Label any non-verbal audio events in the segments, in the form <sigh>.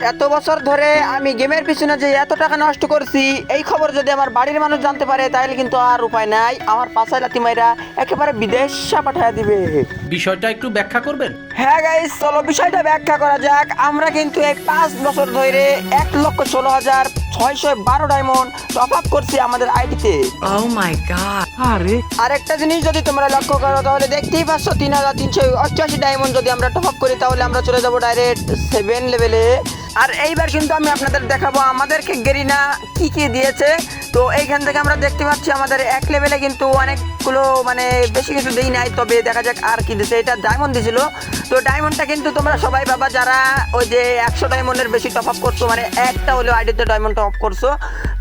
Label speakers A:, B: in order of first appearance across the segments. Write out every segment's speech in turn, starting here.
A: এত বছর ধরে আমি গেমের পিছনে যে এত টাকা নষ্ট করছি, এই খবর যদি আমার বাড়ির মানুষ জানতে পারে, তাহলে কিন্তু আর উপায় নাই। আমার পাশায় লাতিমাইরা একেবারে বিদেশা পাঠায় দিবে।
B: বিষয়টা একটু ব্যাখ্যা করবেন?
A: হ্যাঁ গাইস চলো বিষয়টা ব্যাখ্যা করা যাক। আমরা কিন্তু এই পাঁচ বছর ধরে এক লক্ষ ষোলো হাজার ছয়শো বারো ডায়মন্ড টপ আপ করছি আমাদের আইডিতে
C: Oh.
A: আর। জিনিস যদি তোমরা লক্ষ্য করো তাহলে দেখতেই পাচ্ছ তিন হাজার তিনশো অষ্টআশি ডায়মন্ড যদি আমরা টপ আপ করি তাহলে আমরা চলে যাব ডাইরেক্ট সেভেন লেভেলে আর এইবার কিন্তু আমি আপনাদের দেখাবো আমাদেরকে গেরিনা কি কি দিয়েছে। তো এইখান থেকে আমরা দেখতে পাচ্ছি আমাদের এক লেভেলে কিন্তু অনেকগুলো মানে বেশি কিছু দিই নাই, তবে দেখা যাক আর কি দিছে। এটা ডায়মন্ড দিছিল। তো ডায়মন্ডটা কিন্তু তোমরা সবাই বাবা যারা ওই যে একশো ডায়মন্ডের বেশি টপ আপ করছ মানে একটা হলেও আইডিতে ডায়মন্ড টপ করছ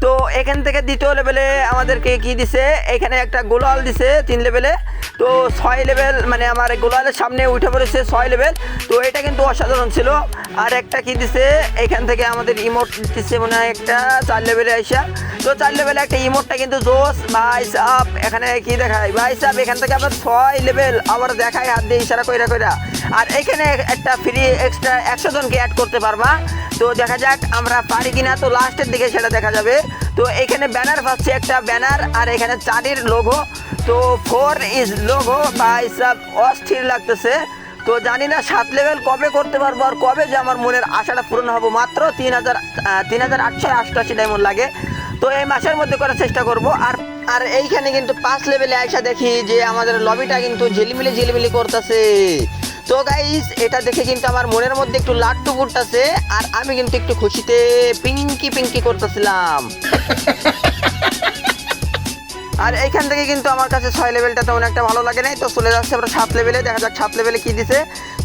A: তো এখান থেকে দ্বিতীয় লেভেলে আমাদেরকে কি দিছে? এখানে একটা গোলাল দিছে তিন লেভেলে তো ছয় লেভেল মানে আমার গোলালের সামনে উঠে পড়েছে ছয় লেভেল তো এটা কিন্তু অসাধারণ ছিল। আর একটা কি দিছে? এখান থেকে আমাদের ইমোট দিচ্ছে মনে হয় একটা চার লেভেলে আইসা। তো চার লেভেলে একটা ইমোটটা কিন্তু জোস। ভাই সাপ এখানে কি দেখায়? ভাই সাপ এখান থেকে আবার ছয় লেভেল আবার দেখায় হাত দিয়ে ইশারা কইরা কইরা। আর এখানে একটা ফ্রি এক্সট্রা একশো জনকে অ্যাড করতে পারবা। তো দেখা যাক আমরা পারি কিনা। তো লাস্টের দিকে সেটা দেখা যাবে। তো এখানে ব্যানার পাচ্ছি একটা ব্যানার আর এখানে চারির লোগো তো ফোর ইজ লোগো বা হিসাব অস্থির লাগতেছে। তো জানি না সাত লেভেল কবে করতে পারব আর কবে যে আমার মনের আশাটা পূরণ হব। মাত্র তিন হাজার তিন হাজার আটশো অষ্টআশি ডায়মন্ড লাগে। তো এই মাসের মধ্যে করার চেষ্টা করব। আর আর এইখানে কিন্তু পাঁচ লেভেলে আইসা দেখি যে আমাদের লবিটা কিন্তু ঝিলিমিলি ঝিলিমিলি করতেছে। তো গাইস এটা দেখে কিন্তু আমার মনের মধ্যে একটু লাড্ডু ফুটতেছে, আর আমি কিন্তু একটু খুশিতে পিঙ্কি পিঙ্কি করতেছিলাম। <laughs> আর এইখান থেকে কিন্তু আমার কাছে ছয় লেভেলটা তেমন একটা ভালো লাগে নাই। তো চলে যাচ্ছে আমরা সাত লেভেলে দেখা যাক সাত লেভেলে কি দিছে।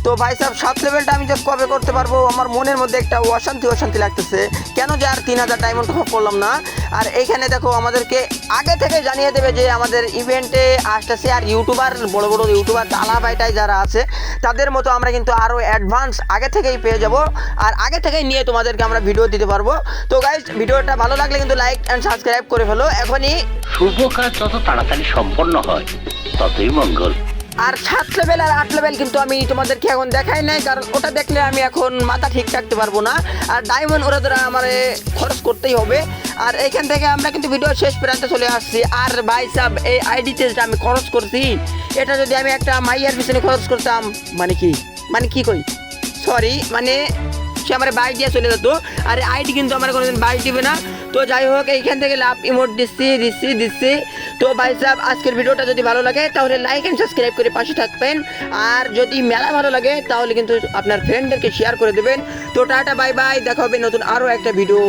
A: তো ভাই সাহেব, সাত লেভেলটা আমি যে কবে করতে পারব? আমার মনের মধ্যে একটা অশান্তি অশান্তি লাগতেছে। কেন যে আর তিন হাজার ডায়মন্ড টপ করলাম না। আর এইখানে দেখো, আমাদেরকে আগে থেকে জানিয়ে দেবে যে আমাদের ইভেন্টে আসতেছে আর ইউটিউবার বড় বড় ইউটিউবার তালা বাইটাই যারা আছে, তাদের মতো আমরা কিন্তু আরও অ্যাডভান্স আগে থেকেই পেয়ে যাব। আর আগে থেকেই নিয়ে তোমাদেরকে আমরা ভিডিও দিতে পারব। তো গাইজ ভিডিওটা ভালো লাগলে কিন্তু লাইক অ্যান্ড সাবস্ক্রাইব করে ফেলো। এখনই
D: শুভ কাজ যত তাড়াতাড়ি সম্পন্ন হয়, ততই মঙ্গল।
A: আর সাত লেভেল আর আট লেভেল কিন্তু আমি তোমাদেরকে এখন দেখাই নাই, কারণ ওটা দেখলে আমি এখন মাথা ঠিক রাখতে পারব না। আর ডায়মন্ড ওরা দ্বারা আমার খরচ করতেই হবে। আর এইখান থেকে আমরা কিন্তু ভিডিও শেষ প্রান্তে চলে আসছি। আর ভাই সাহেব এই আইডিতে যেটা আমি খরচ করছি। এটা যদি আমি একটা মাইয়ার পিছনে খরচ করতাম মানে কি? মানে কি কই সরি মানে সে আমার বাইক দিয়ে চলে যেত। আর আইডি কিন্তু আমার কোনোদিন বাইক দিবে না। তো যাই হোক, এইখান থেকে লাভ ইমোট দিচ্ছি দিচ্ছি দিচ্ছি। তো ভাই সাহেব আজকের ভিডিওটা যদি ভালো লাগে, তাহলে লাইক অ্যান্ড সাবস্ক্রাইব করে পাশে থাকবেন। আর যদি মেলা ভালো লাগে, তাহলে কিন্তু আপনার ফ্রেন্ডদেরকে শেয়ার করে দেবেন। তো টাটা বাই বাই দেখা হবে নতুন আরও একটা ভিডিও